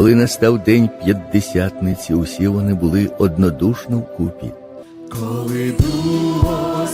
Коли настав день п'ятдесятниці, усі вони були однодушно вкупі. Коли дух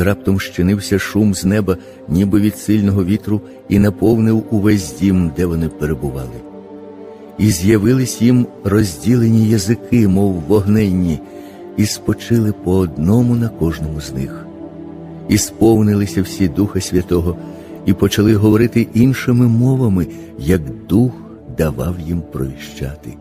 І раптом щинився шум з неба, ніби від сильного вітру, і наповнив увесь дім, де вони перебували. І з'явились їм розділені язики, мов вогненні, і спочили по одному на кожному з них. І сповнилися всі Духа Святого, і почали говорити іншими мовами, як Дух давав їм провіщати.